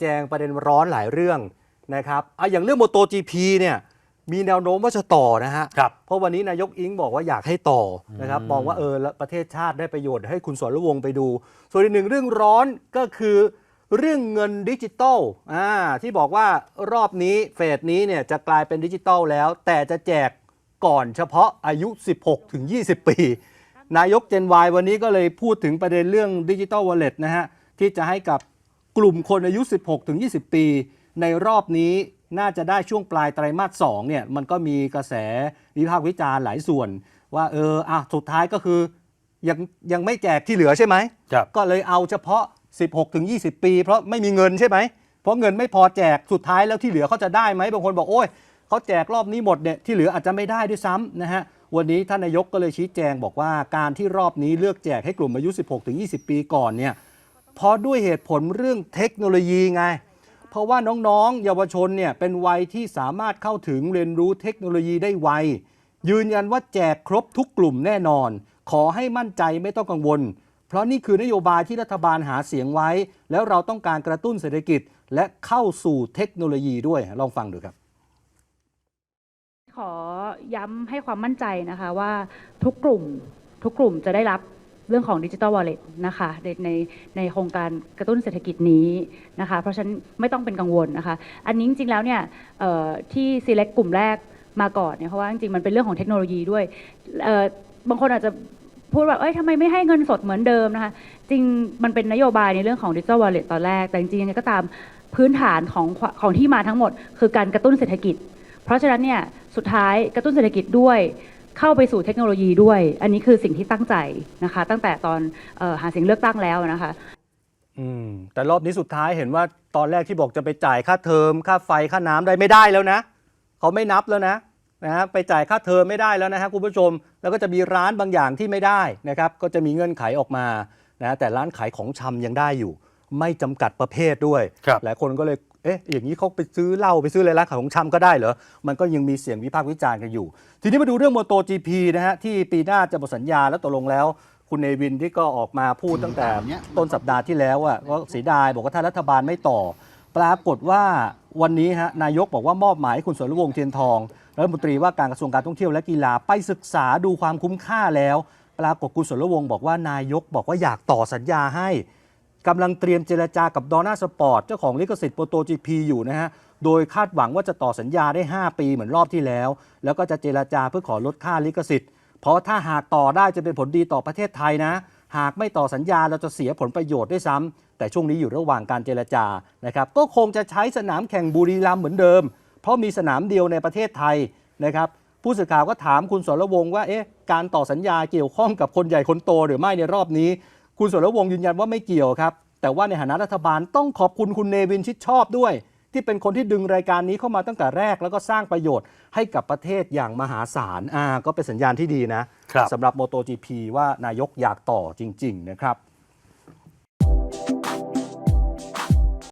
แจงประเด็นร้อนหลายเรื่องนะครับอะอย่างเรื่อง MotoGP เนี่ยมีแนวโน้มว่าจะต่อนะฮะ ครับ เพราะวันนี้นายกอิงบอกว่าอยากให้ต่อนะครับอืมมองว่าเออแล้วประเทศชาติได้ประโยชน์ให้คุณสรวงศ์ไปดู ส่วนอีกหนึ่งเรื่องร้อนก็คือเรื่องเงินดิจิตอลอ่าที่บอกว่ารอบนี้เฟสนี้เนี่ยจะกลายเป็นดิจิตอลแล้ว แต่จะแจกก่อนเฉพาะอายุ 16 ถึง 20 ปี นายกเจนววันนี้ก็เลยพูดถึงประเด็นเรื่องดิจิตอลวอลเล็ตนะฮะที่จะให้กับ กลุ่มคนอายุ 16ถึง20 ปี ในรอบนี้น่าจะได้ช่วงปลายไตรมาส2เนี่ยมันก็มีกระแสวิพากษ์วิจารณ์หลายส่วน ว่าเอออะสุดท้ายก็คือยังยังไม่แจกที่เหลือใช่ไหม ครับก็เลยเอาเฉพาะ 16ถึง20 ปี เพราะไม่มีเงินใช่ไหม เพราะเงินไม่พอแจกสุดท้ายแล้วที่เหลือเขาจะได้ไหมบางคนบอกโอ้ยเขาแจกรอบนี้หมดเนี่ยที่เหลืออาจจะไม่ได้ด้วยซ้ำนะฮะวันนี้ท่านนายกก็เลยชี้แจงบอกว่าการที่รอบนี้เลือกแจกให้กลุ่มอายุ 16ถึง20 ปีก่อนเนี่ย เพราะด้วยเหตุผลเรื่องเทคโนโลยีไง เพราะว่าน้องๆ เยาวชนเนี่ยเป็นวัยที่สามารถเข้าถึงเรียนรู้เทคโนโลยีได้ไว ยืนยันว่าแจกครบทุกกลุ่มแน่นอน ขอให้มั่นใจไม่ต้องกังวล เพราะนี่คือนโยบายที่รัฐบาลหาเสียงไว้ แล้วเราต้องการกระตุ้นเศรษฐกิจ และเข้าสู่เทคโนโลยีด้วยลองฟังดูครับขอย้ำให้ความมั่นใจนะคะว่าทุกกลุ่มทุกกลุ่มจะได้รับ เรื่องของดิจิ t a ลวอลเล็ตนะคะในในในโครงการกระตุ้นเศรษฐกิจนี้นะคะเพราะฉะนั้นไม่ต้องเป็นกังวลนะคะ อันนี้จริงๆแล้วเนี่ยที่ select กลุ่มแรกมาก่อนเนี่ยเพราะว่าจริงๆมันเป็นเรื่องของเทคโนโลยีด้วยบางคนอาจจะพูดว่าเอ้ยทำไมไม่ให้เงินสดเหมือนเดิมนะคะ จริงมันเป็นนโยบายในเรื่องของดิจิ t a ลวอลเล็ตตอนแรก แต่จริงๆยังไงก็ตามพื้นฐานของของที่มาทั้งหมด คือการกระตุ้นเศรษฐกิจ เพราะฉะนั้นเนี่ยสุดท้ายกระตุ้นเศรษฐกิจด้วย เข้าไปสู่เทคโนโลยีด้วย อันนี้คือสิ่งที่ตั้งใจนะคะ ตั้งแต่ตอนเออหาเสียงเลือกตั้งแล้วนะคะอืมแต่รอบนี้สุดท้ายเห็นว่าตอนแรกที่บอกจะไปจ่ายค่าเทอม ค่าไฟค่าน้ำได้ไม่ได้แล้วนะเขาไม่นับแล้วนะนะฮะไปจ่ายค่าเทอมไม่ได้แล้วนะฮะคุณผู้ชม แล้วก็จะมีร้านบางอย่างที่ไม่ได้นะครับ ก็จะมีเงื่อนไขออกมานะแต่ร้านขายของชำยังได้อยู่ ไม่จำกัดประเภทด้วยครับหลายคนก็เลย เอ๊ะอย่างนี้เขาไปซื้อเหล้าไปซื้ออะไรร้านขายของชำก็ได้เหรอ มันก็ยังมีเสียงวิพากษ์วิจารณ์กันอยู่ ทีนี้มาดูเรื่องโมโต GP นะฮะที่ปีหน้าจะหมดสัญญาแล้วตกลงแล้ว คุณเนวินที่ก็ออกมาพูดตั้งแต่ต้นสัปดาห์ที่แล้วอะว่าเสียดายบอกว่าถ้ารัฐบาลไม่ต่อ ปรากฏว่าวันนี้ฮะนายกบอกว่ามอบหมายให้คุณสรวงศ์เทียนทองรัฐมนตรีว่าการกระทรวงการท่องเที่ยวและกีฬาไปศึกษาดูความคุ้มค่าแล้ว ปรากฏคุณสรวงศ์บอกว่านายกบอกว่าอยากต่อสัญญาให้ กำลังเตรียมเจรจากับดอน่าสปอร์ตเจ้าของลิขสิทธิ์โปรโตจีพีอยู่นะฮะ โดยคาดหวังว่าจะต่อสัญญาได้ 5 ปีเหมือนรอบที่แล้ว แล้วก็จะเจรจาเพื่อขอลดค่าลิขสิทธิ์ เพราะถ้าหากต่อได้จะเป็นผลดีต่อประเทศไทยนะ หากไม่ต่อสัญญาเราจะเสียผลประโยชน์ด้วยซ้ำแต่ช่วงนี้อยู่ระหว่างการเจรจานะครับก็คงจะใช้สนามแข่งบุรีรัมย์เหมือนเดิม เพราะมีสนามเดียวในประเทศไทยนะครับผู้สื่อข่าวก็ถามคุณสรวงว่าเอ๊ะการต่อสัญญาเกี่ยวข้องกับคนใหญ่คนโตหรือไม่ในรอบนี้ คุณสรวงศ์ยืนยันว่าไม่เกี่ยวครับ แต่ว่าในฐานะรัฐบาลต้องขอบคุณคุณเนวินชิดชอบด้วย ที่เป็นคนที่ดึงรายการนี้เข้ามาตั้งแต่แรก แล้วก็สร้างประโยชน์ให้กับประเทศอย่างมหาศาลอ่าก็เป็นสัญญาณที่ดีนะครับ สำหรับ MotoGP ว่านายกอยากต่อจริง ๆ นะครับ